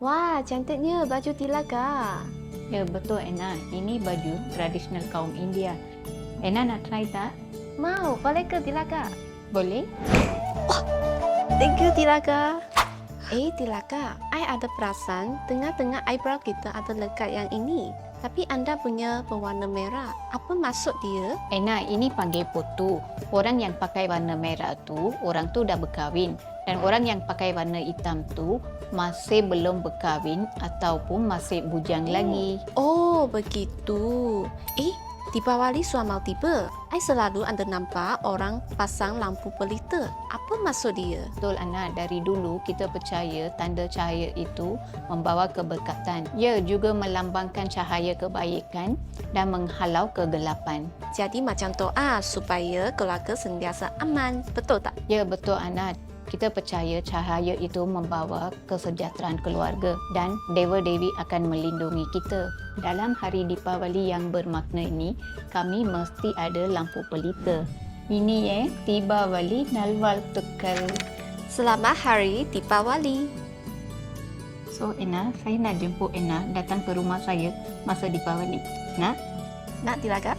Wah, cantiknya baju Tilaga. Ya betul Anna, ini baju tradisional kaum India. Anna nak try tak? Mau, boleh ke Tilaga? Boleh? Thank you Tilaga. Eh Tilaga, I ada perasan tengah-tengah eyebrow kita ada lekat yang ini. Tapi anda punya berwarna merah. Apa maksud dia? Anna, ini panggil putu. Orang yang pakai warna merah tu, orang tu dah berkahwin. Dan orang yang pakai warna hitam tu masih belum berkahwin ataupun masih bujang lagi. Oh, begitu. Eh, Deepawali sudah mau tiba. I selalu anda nampak orang pasang lampu pelita. Apa maksud dia? Betul Anna, dari dulu kita percaya tanda cahaya itu membawa keberkatan. Ia juga melambangkan cahaya kebaikan dan menghalau kegelapan. Jadi macam doa supaya keluarga sentiasa aman. Betul tak? Ya betul Anna, kita percaya cahaya itu membawa kesejahteraan keluarga dan Dewa Dewi akan melindungi kita. Dalam hari Deepavali yang bermakna ini, kami mesti ada lampu pelita. Ini eh, Deepavali Nalvaltukal. Selamat Hari Deepawali. So Anna, saya nak jemput Anna datang ke rumah saya masa Deepavali. Nak? Nak Tilaga?